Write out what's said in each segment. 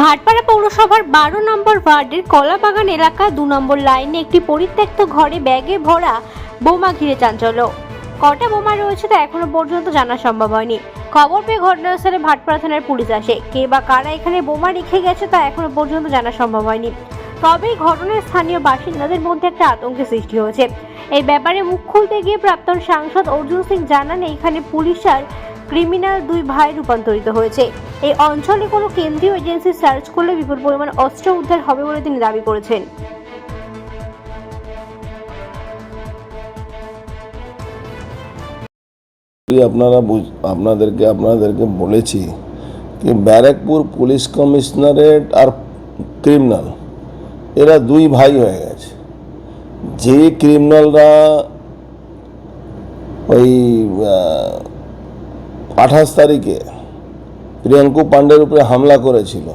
ভাটপাড়া পৌরসভার বারো নম্বর ওয়ার্ডের কলাবাগান এলাকা দু নম্বর লাইনে একটি পরিত্যক্ত ঘরে ব্যাগে ভরা বোমা ঘিরে চাঞ্চল্য। কটা বোমা রয়েছে তা এখনও পর্যন্ত জানা সম্ভব হয়নি। খবর পেয়ে ঘটনাস্থলে ভাটপাড়া থানার পুলিশ আসে। কে বা কারা এখানে বোমা রেখে গেছে তা এখনও পর্যন্ত জানা সম্ভব হয়নি। তবে এই ঘটনায় স্থানীয় বাসিন্দাদের মধ্যে একটা আতঙ্কের সৃষ্টি হয়েছে। এই ব্যাপারে মুখ খুলতে গিয়ে প্রাক্তন সাংসদ অর্জুন সিং জানান, এখানে পুলিশ আর ক্রিমিনাল দুই ভাই রূপান্তরিত হয়েছে। এই অঞ্চলে কোনো কেন্দ্রীয় এজেন্সি সার্চ করলে বিপুল পরিমাণ অস্ত্র উদ্ধার হবে বলে তিনি দাবি করেছেন। আপনারা আপনাদেরকে আপনাদেরকে বলেছি যে ব্যারাকপুর পুলিশ কমিশনারেট আর ক্রিমিনাল, এরা দুই ভাই হয়ে গেছে। যে ক্রিমিনালরা ওই আঠাশ তারিখে প্রিয়াঙ্কু পাণ্ডের উপরে হামলা করেছিল।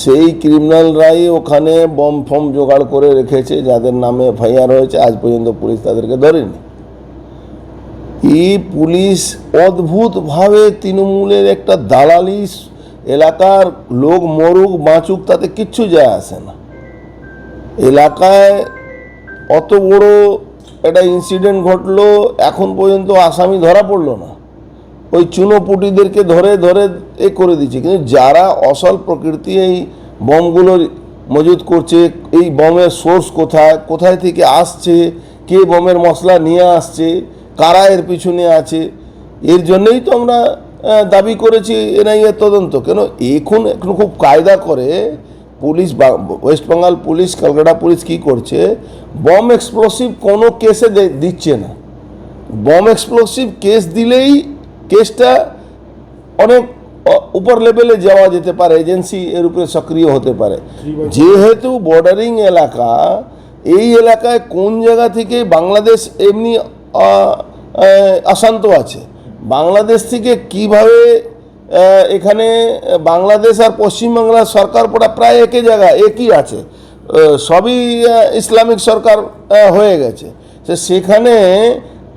সেই ক্রিমিনালরাই ওখানে বম ফম জোগাড় করে রেখেছে, যাদের নামে এফআইআর হয়েছে, আজ পর্যন্ত পুলিশ তাদেরকে ধরেনি। এই পুলিশ অদ্ভুতভাবে তৃণমূলের একটা দালালি এলাকার লোক মরুক, বাঁচুক, তাতে কিচ্ছু যায় আসে না। এলাকায় অত বড় একটা ইনসিডেন্ট ঘটলো, এখন পর্যন্ত আসামি ধরা পড়ল না। ওই চুনোপুটিদেরকে ধরে ধরে এ করে দিচ্ছে। কিন্তু যারা অসল প্রকৃতি এই বমগুলো মজুদ করছে, এই বমের সোর্স কোথায় কোথায় থেকে আসছে, কে বমের মশলা নিয়ে আসছে, কারা এর পিছনে আছে, এর জন্যই তো আমরা দাবি করেছি এনআইএ তদন্ত। কেন এখন এখন খুব কায়দা করে police West Bengal police, Kolkata police কি করছে, বম এক্সপ্লোসিভ কোনো কেসে দিচ্ছে না। বম এক্সপ্লোসিভ কেস দিলেই কেসটা অনেক উপর লেভেলে যাওয়া যেতে পারে এজেন্সি এর উপরে সক্রিয় হতে পারে। যেহেতু বর্ডারিং এলাকা এই এলাকায় কোন জায়গা থেকে বাংলাদেশ এমনি অশান্ত আছে? বাংলাদেশ থেকে কীভাবে এখানে বাংলাদেশ আর পশ্চিমবাংলার সরকার পড়া প্রায় একই জায়গা একই আছে। সবই ইসলামিক সরকার হয়ে গেছে। সেখানে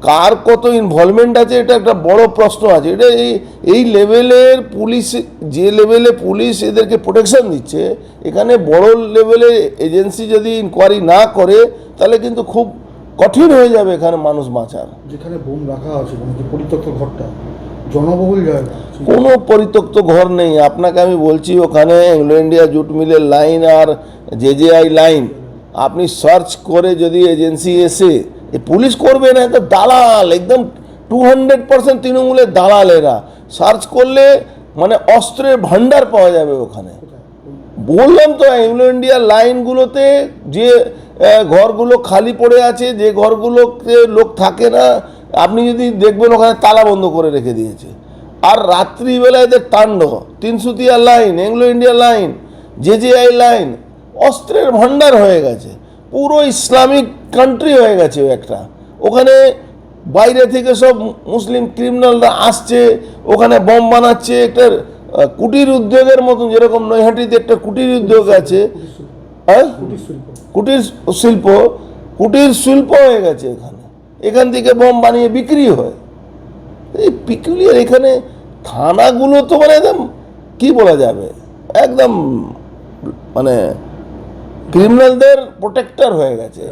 কার কত ইনভলভমেন্ট আছে এটা একটা বড় প্রশ্ন আছে। এটা এই এই লেভেলের পুলিশ যে লেভেলে পুলিশ এদেরকে প্রোটেকশন দিচ্ছে এখানে বড় লেভেলের এজেন্সি যদি ইনকোয়ারি না করে তাহলে কিন্তু খুব কঠিন হয়ে যাবে এখানে মানুষ বাঁচার। যেখানে বোম রাখা আছে মানে যে পরিত্যক্ত ঘরটা জনবহুল জায়গা। কোনো পরিত্যক্ত ঘর নেই। আপনাকে আমি বলছি ওখানে এংলো ইন্ডিয়া জুট মিলের লাইন আর জেজেআই লাইন আপনি সার্চ করে যদি এজেন্সি এসে এ পুলিশ করবে না তো দালাল, একদম টু হান্ড্রেড পার্সেন্ট তৃণমূলের দালাল এরা। সার্চ করলে মানে অস্ত্রের ভান্ডার পাওয়া যাবে ওখানে। বললাম তো এংলো ইন্ডিয়া লাইনগুলোতে যে ঘরগুলো খালি পড়ে আছে, যে ঘরগুলোতে লোক থাকে না, আপনি যদি দেখবেন ওখানে তালা বন্ধ করে রেখে দিয়েছে। আর রাত্রিবেলা এদের তাণ্ড, Tinsutia line Anglo India line JJI line অস্ত্রের ভান্ডার হয়ে গেছে। পুরো ইসলামিক কান্ট্রি হয়ে গেছে একটা। ওখানে বাইরে থেকে সব মুসলিম ক্রিমিনালরা আসছে, ওখানে বম বানাচ্ছে, একটা কুটির উদ্যোগের মতন যেরকম নৈহাটিতে একটা কুটির উদ্যোগ আছে। হ্যাঁ? কুটির শিল্প। কুটির শিল্প হয়ে গেছে এখানে। এখান থেকে বম বানিয়ে বিক্রি হয়। এই পিকুলিয়ার এখানে থানাগুলো তো মানে একদম, কি বলা যাবে? একদম মানে ক্রিমিনালদের প্রোটেক্টর হয়ে গেছে।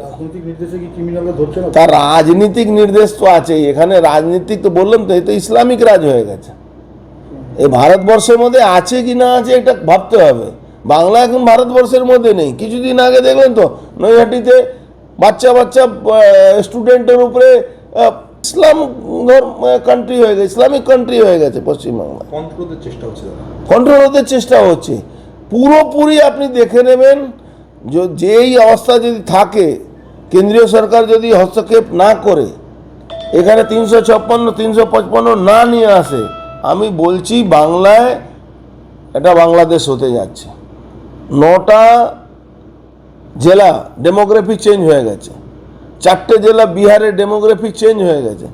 তার রাজনীতিক নির্দেশ তো আছেই। এখানে রাজনীতিক তো বললাম তো এই তো ইসলামিক রাজ হয়ে গেছে। এই ভারতবর্ষের মধ্যে আছে কি না আছে এটা ভাবতে হবে। বাংলা এখন ভারতবর্ষের মধ্যে নেই। কিছুদিন আগে দেখলেন তো নৈহাটিতে বাচ্চা বাচ্চা স্টুডেন্টের উপরে ইসলাম কান্ট্রি হয়ে গেছে ইসলামিক কান্ট্রি হয়ে গেছে পশ্চিমবাংলা কন্ট্রোলের চেষ্টা হচ্ছে। কন্ট্রোল হতে চেষ্টা হচ্ছে। পুরোপুরি আপনি দেখে নেবেন যেই অবস্থা যদি থাকে, কেন্দ্রীয় সরকার যদি হস্তক্ষেপ না করে, এখানে তিনশো ছাপ্পান্ন, তিনশো পঁচপান্ন না নিয়ে আসে, আমি বলছি বাংলায় এটা বাংলাদেশ হতে যাচ্ছে। নটা জেলা ডেমোগ্রাফি চেঞ্জ হয়ে গেছে। চারটে জেলা বিহারের ডেমোগ্রাফি চেঞ্জ হয়ে গেছে।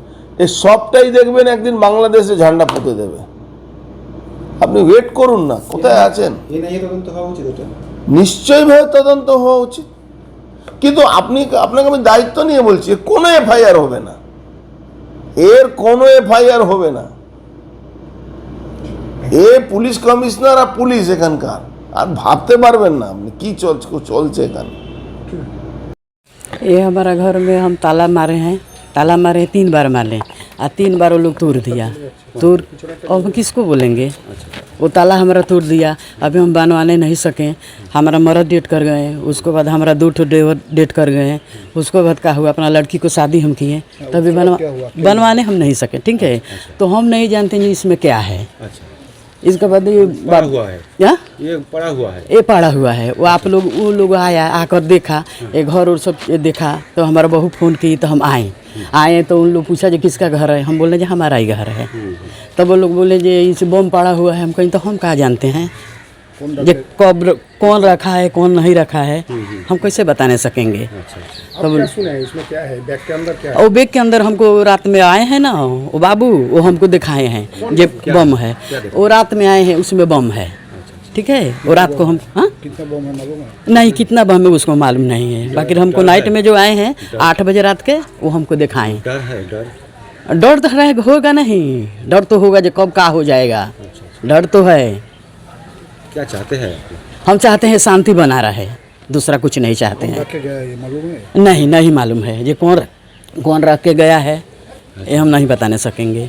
এই সবটাই দেখবেন একদিন বাংলাদেশে ঝান্ডা পুঁতে দেবে। আপনি ওয়েট করুন না, কোথায় আছেন? এনআইএ তদন্ত হওয়া উচিত এটা নিশ্চয়ইভাবে তদন্ত হওয়া উচিত কিন্তু আপনি আপনাকে আমি দায়িত্ব নিয়ে বলছি এর কোনো এফআইআর হবে না এর কোনো এফআইআর হবে না এ পুলিশ কমিশনার আর পুলিশ এখানকার আর ভাবতে পারবেন না আপনি কি চলছে চলছে এখানে ये हमारा घर में हम ताला मारे हैं ताला मारे हैं तीन बार मारे और तीन बार वो लोग तोड़ दिया तोड़ अब हम किसको बोलेंगे वो ताला हमारा तोड़ दिया। अभी हम बनवाने नहीं सकें। हमारा मरद डेट कर गए। उसके बाद हमारा दो ठो डेट कर गए। उसके बाद क्या हुआ? अपना लड़की को शादी हम किए। तभी बनवा बनवाने हम नहीं सके ठीक है? तो हम नहीं जानते जी इसमें क्या है। अच्छा। इसके बाद ये पड़ा हुआ है। क्या ये पड़ा हुआ है। ये पड़ा हुआ है। वो आप लोग वो लोग आया आकर देखा। ये घर और सब ये देखा। तो हमारा बहू फ़ोन की तो हम आए। आए तो उन लोग पूछा जो किसका घर है? हम बोले जो हमारा ही घर है। तब वो लोग बोले जो इस बम पड़ा हुआ है। हम कहीं तो हम कहाँ जानते हैं? ये कब कौन रखा है कौन नहीं रखा है? हम कैसे बताने सकेंगे? अब क्या सुने इसमें क्या है? बैग के अंदर क्या है? बैग के अंदर हमको रात में आए हैं ना वो बाबू वो हमको दिखाए हैं जे बम है? वो रात में आए हैं उसमें बम है। ठीक है? वो रात को हम हाँ? नहीं कितना बम है उसको मालूम नहीं है। बाकी हमको नाइट में जो आए हैं आठ बजे रात के वो हमको दिखाएँ। डर तो रहे होगा नहीं। डर तो होगा जो कब का हो जाएगा। डर तो है। क्या चाहते हैं हम चाहते हैं शांति बना रहे। दूसरा कुछ नहीं चाहते हैं। गया ये मालूम नहीं नहीं मालूम है। ये कौन कौन रख के गया है ये हम नहीं बताने सकेंगे।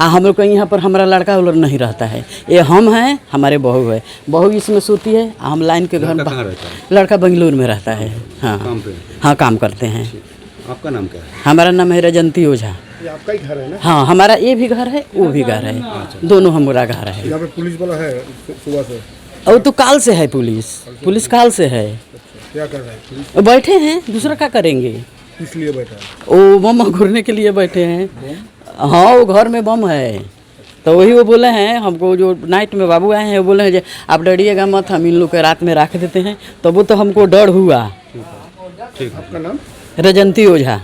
आ हम लोग को यहाँ पर हमारा लड़का उलड़ नहीं रहता है। ये हम हैं हमारे बहू है। बहू इसमें सोती है हम लाइन के घर लड़का बेंगलुरु में रहता है। हाँ। हाँ काम करते हैं। आपका नाम क्या है? हमारा नाम है रजंती ओझा। ये आपका ही घर है ना? हाँ हमारा ये भी घर है वो भी घर है। दोनों हमारा घर है। यहाँ पे पुलिस वाला है सुबह से? और तो काल से है पुलिस। पुलिस काल से है। क्या कर रहा है बैठे हैं दूसरा क्या करेंगे? इसलिए बैठा है? वो बम घूरने के लिए बैठे हैं। हाँ वो घर में बम है। तो वही वो बोले हैं हमको जो नाइट में बाबू आए हैं वो बोले हैं जे आप डरिएगा मत हम इन लोग के रात में रख देते हैं। तो वो तो हमको डर हुआ। ठीक आपका नाम? રજંતી ઓઝા